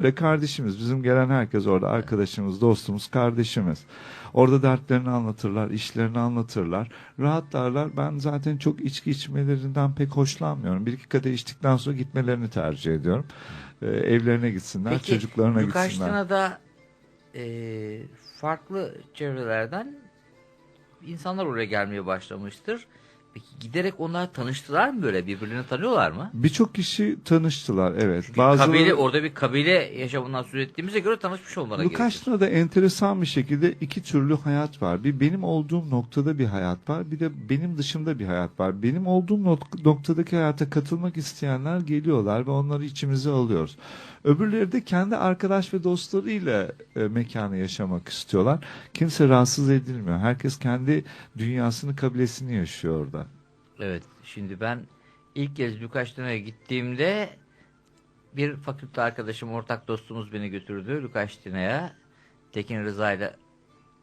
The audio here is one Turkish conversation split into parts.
Ve kardeşimiz, bizim gelen herkes orada arkadaşımız, dostumuz, kardeşimiz. Orada dertlerini anlatırlar, işlerini anlatırlar. Rahatlarlar. Ben zaten çok içki içmelerinden pek hoşlanmıyorum. Bir iki kadeh içtikten sonra gitmelerini tercih ediyorum. Ee, evlerine gitsinler, Peki çocuklarına gitsinler. Lukaştina'da e, farklı çevrelerden insanlar oraya gelmeye başlamıştır. Peki giderek onlar tanıştılar mı böyle? Birbirlerini tanıyorlar mı? Birçok kişi tanıştılar, evet. Çünkü Bazıları- kabile, orada bir kabile yaşamından söz ettiğimize göre tanışmış olmaları gerekir. Lukaşna'da enteresan bir şekilde iki türlü hayat var. Bir benim olduğum noktada bir hayat var. Bir de benim dışımda bir hayat var. Benim olduğum nok- noktadaki hayata katılmak isteyenler geliyorlar ve onları içimize alıyoruz. Öbürleri de kendi arkadaş ve dostlarıyla e, mekanı yaşamak istiyorlar. Kimse rahatsız edilmiyor. Herkes kendi dünyasını, kabilesini yaşıyor orada. Evet. Şimdi ben ilk kez Lukaştina'ya gittiğimde bir fakülte arkadaşım, ortak dostumuz beni götürdü Lukaştina'ya. Tekin Rıza ile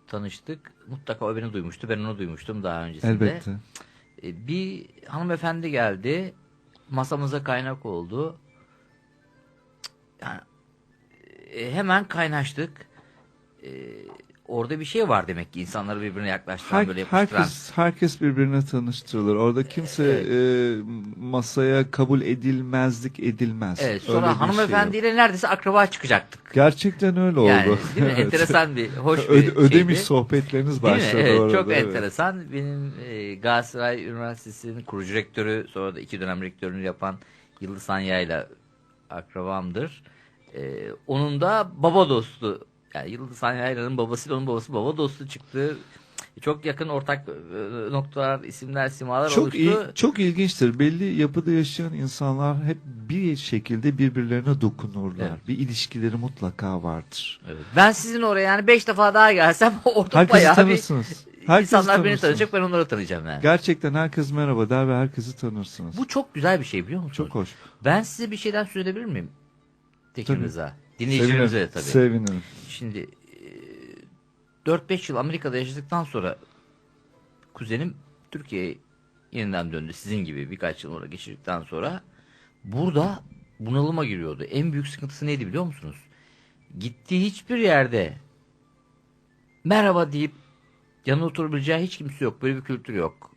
tanıştık. Mutlaka o beni duymuştu. Ben onu duymuştum daha öncesinde. Elbette. E, Bir hanımefendi geldi. Masamıza kaynak oldu. Yani e, hemen kaynaştık. Orada bir şey var demek ki insanları birbirine yaklaştıran Her- böyle yapıştıran. herkes herkes birbirine tanıştırılır. Orada kimse e, masaya kabul edilmezlik edilmez. Evet, Öyle sonra bir şey hanımefendiyle neredeyse akraba çıkacaktık. Gerçekten öyle oldu. Yani değil mi? Evet. Enteresan bir, hoş bir Öde- ödemiş şeydi. sohbetleriniz Değil mi? başladı Evet, orada. çok evet. enteresan. Benim e, Galatasaray Üniversitesi'nin kurucu rektörü, sonra da iki dönem rektörünü yapan Yıldız Anya ile akrabamdır. E, onun da baba dostu, yani Yıldız Anya'nın babasıyla onun babası baba dostu çıktı. Çok yakın ortak e, noktalar, isimler, simalar Çok oluştu. iyi, çok ilginçtir. Belli yapıda yaşayan insanlar hep bir şekilde birbirlerine dokunurlar. Evet. Bir ilişkileri mutlaka vardır. Evet. Ben sizin oraya yani beş defa daha gelsem orada Herkesi bayağı bir tanırsınız. Herkesi insanlar beni tanırsınız. tanıyacak ben onları tanıyacağım yani. Gerçekten herkes merhaba der ve herkesi tanırsınız. Bu çok güzel bir şey biliyor musunuz? çok hoş. Ben size bir şeyden söyleyebilir miyim? Tekin Tabii. Rıza. Dinleyicilerimize Sevinirim. tabii. Sevinirim. Şimdi e, 4-5 yıl Amerika'da yaşadıktan sonra kuzenim Türkiye'ye yeniden döndü. Sizin gibi birkaç yıl orada geçirdikten sonra burada bunalıma giriyordu. En büyük sıkıntısı neydi biliyor musunuz? Gittiği hiçbir yerde merhaba deyip yanına oturabileceği hiç kimse yok. Böyle bir kültür yok.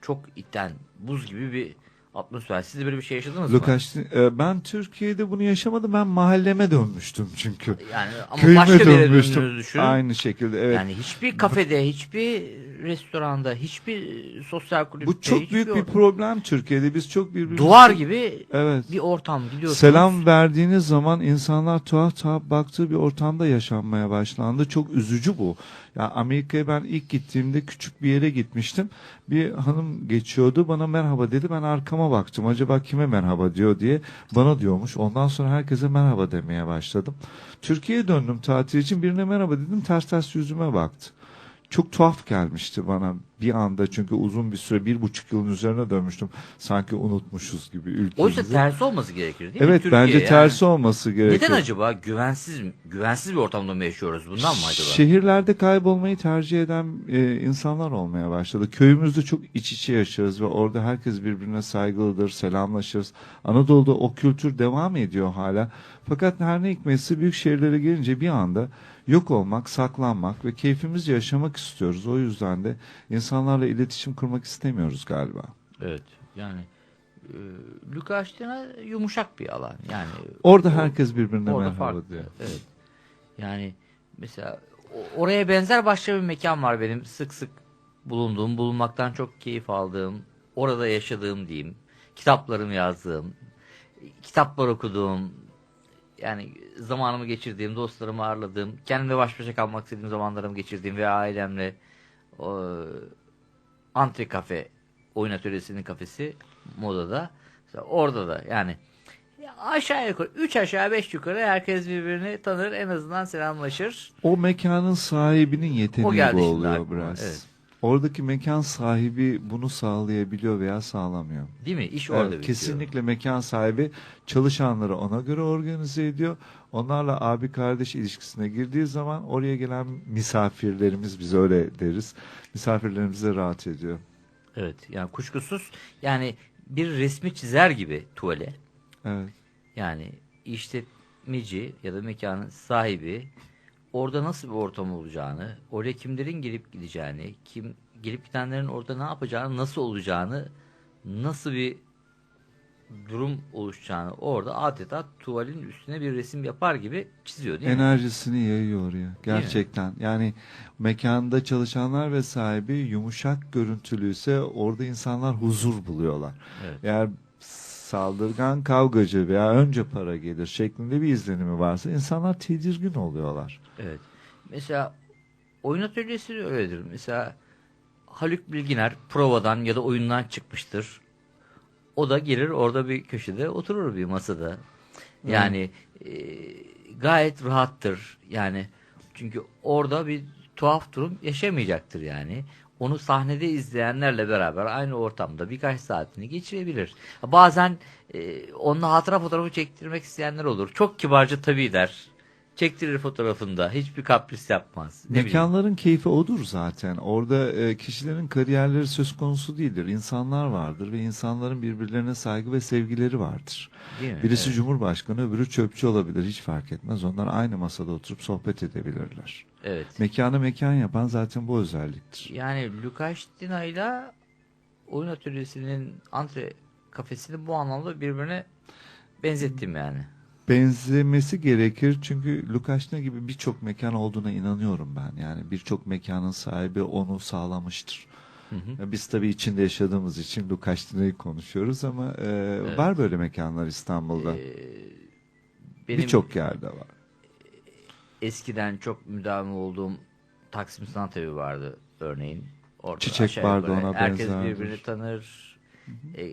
Çok iten, buz gibi bir atmosfer. Siz böyle bir şey yaşadınız mı? Lukaş, e, ben Türkiye'de bunu yaşamadım. Ben mahalleme dönmüştüm çünkü. Yani ama Köyüme başka bir yere dönmüştüm. düşünün. Aynı şekilde evet. Yani hiçbir kafede, hiçbir restoranda, hiçbir sosyal kulüpte, Bu çok büyük bir ortam- problem Türkiye'de. Biz çok birbirimizi duvar gibi Evet. bir ortam biliyorsunuz. Selam verdiğiniz zaman insanlar tuhaf tuhaf baktığı bir ortamda yaşanmaya başlandı. Çok üzücü bu. Ya Amerika'ya ben ilk gittiğimde küçük bir yere gitmiştim. Bir hanım geçiyordu bana merhaba dedi. Ben arkama baktım. Acaba kime merhaba diyor diye bana diyormuş. Ondan sonra herkese merhaba demeye başladım. Türkiye'ye döndüm tatil için birine merhaba dedim. Ters ters yüzüme baktı. Çok tuhaf gelmişti bana bir anda çünkü uzun bir süre bir buçuk yılın üzerine dönmüştüm. Sanki unutmuşuz gibi ülkemizi. Oysa tersi olması gerekir değil mi? Evet bence yani? tersi olması gerekiyor. Neden acaba güvensiz güvensiz bir ortamda mı yaşıyoruz? Bundan mı acaba? Şehirlerde kaybolmayı tercih eden e, insanlar olmaya başladı. Köyümüzde çok iç içe yaşarız ve orada herkes birbirine saygılıdır, selamlaşırız. Anadolu'da o kültür devam ediyor hala. Fakat her ne hikmetse büyük şehirlere gelince bir anda yok olmak, saklanmak ve keyfimizce yaşamak istiyoruz. O yüzden de insanlarla iletişim kurmak istemiyoruz galiba. Evet. Yani e, Lukaştina yumuşak bir alan. Yani Orada o- herkes birbirine orada merhaba farklı. diyor. Evet. Yani mesela oraya benzer başka bir mekan var benim sık sık bulunduğum, bulunmaktan çok keyif aldığım, orada yaşadığım diyeyim. Kitaplarımı yazdığım, kitaplar okuduğum, yani zamanımı geçirdiğim, dostlarımı ağırladığım, kendimle baş başa kalmak istediğim zamanlarımı geçirdiğim ve ailemle o, antre kafe, oyun atölyesinin kafesi modada. Mesela orada da yani ya aşağı yukarı 3 aşağı 5 yukarı herkes birbirini tanır en azından selamlaşır. O mekanın sahibinin yeteneği bu oluyor biraz. evet. Oradaki mekan sahibi bunu sağlayabiliyor veya sağlamıyor. Değil mi? İş orada Evet, bitiyor. kesinlikle mekan sahibi çalışanları ona göre organize ediyor. Onlarla abi kardeş ilişkisine girdiği zaman oraya gelen misafirlerimiz biz öyle deriz. Misafirlerimize rahat ediyor. Evet yani kuşkusuz yani bir resmi çizer gibi tuvale. Evet. Yani işte işletmeci ya da mekanın sahibi orada nasıl bir ortam olacağını, oraya kimlerin gelip gideceğini, kim gelip gidenlerin orada ne yapacağını, nasıl olacağını, nasıl bir durum oluşacağını orada adeta tuvalin üstüne bir resim yapar gibi çiziyor değil mi? Enerjisini yayıyor oraya. Gerçekten. Yani mekanda çalışanlar ve sahibi yumuşak görüntülüyse orada insanlar huzur buluyorlar. Evet. Eğer saldırgan kavgacı veya önce para gelir şeklinde bir izlenimi varsa insanlar tedirgin oluyorlar. Evet. Mesela oyun atölyesi de öyledir. Mesela Haluk Bilginer provadan ya da oyundan çıkmıştır. O da gelir orada bir köşede oturur bir masada. Yani e, gayet rahattır. Yani çünkü orada bir tuhaf durum yaşamayacaktır yani. Onu sahnede izleyenlerle beraber aynı ortamda birkaç saatini geçirebilir. Bazen e, onunla hatıra fotoğrafı çektirmek isteyenler olur. Çok kibarca tabii der. Çektirir fotoğrafında. Hiçbir kapris yapmaz. Ne bileyim. Mekanların keyfi odur zaten. Orada e, kişilerin kariyerleri söz konusu değildir. İnsanlar vardır ve insanların birbirlerine saygı ve sevgileri vardır. Birisi Evet. Cumhurbaşkanı, öbürü çöpçü olabilir. Hiç fark etmez. Onlar aynı masada oturup sohbet edebilirler. Evet. Mekanı mekan yapan zaten bu özelliktir. Yani Lukashtina ile oyun atölyesinin antre kafesini bu anlamda birbirine benzettim yani. Benzemesi gerekir çünkü Lukaşna gibi birçok mekan olduğuna inanıyorum ben. Yani birçok mekanın sahibi onu sağlamıştır. Hı hı. Biz tabii içinde yaşadığımız için Lukaşna'yı konuşuyoruz ama e, var böyle mekanlar İstanbul'da. Ee, Birçok yerde var. eskiden çok müdavim olduğum Taksim Sanat Evi vardı örneğin. Orada Çiçek vardı, yukarı ona Herkes benzerdir. birbirini tanır. Ee,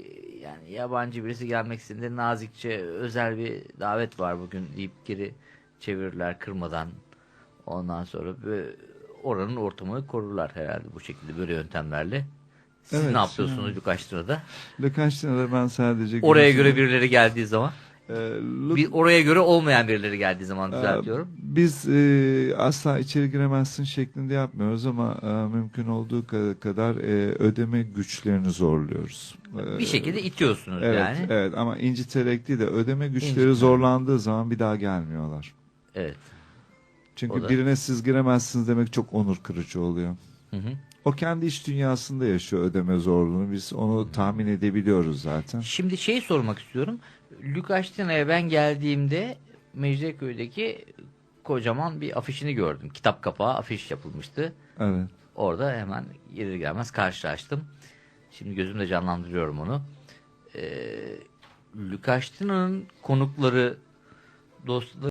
yani yabancı birisi gelmek istediğinde nazikçe özel bir davet var bugün deyip geri çevirirler kırmadan. Ondan sonra böyle oranın ortamını korurlar herhalde bu şekilde böyle yöntemlerle. Siz Evet, ne yapıyorsunuz yani. Lukaştıra'da? Lukaşna'da ben sadece... Oraya göre birileri geldiği zaman, E, bir oraya göre olmayan birileri geldiği zaman Ee, düzeltiyorum. Biz e, asla içeri giremezsin şeklinde yapmıyoruz ama e, mümkün olduğu ka- kadar e, ödeme güçlerini zorluyoruz. Ee, Bir şekilde itiyorsunuz Evet, yani. evet ama inciterek değil de ödeme güçleri İnciterek. zorlandığı zaman bir daha gelmiyorlar. Evet. Çünkü da- birine siz giremezsiniz demek çok onur kırıcı oluyor. Hı hı. O kendi iş dünyasında yaşıyor ödeme zorluğunu. Biz onu tahmin edebiliyoruz zaten. Şimdi şey sormak istiyorum. Lukaştina'ya ben geldiğimde Mecidiyeköy'deki kocaman bir afişini gördüm. Kitap kapağı afiş yapılmıştı. Evet. Orada hemen gelir gelmez karşılaştım. Şimdi gözümde canlandırıyorum onu. Ee, Lukaştina'nın konukları, dostları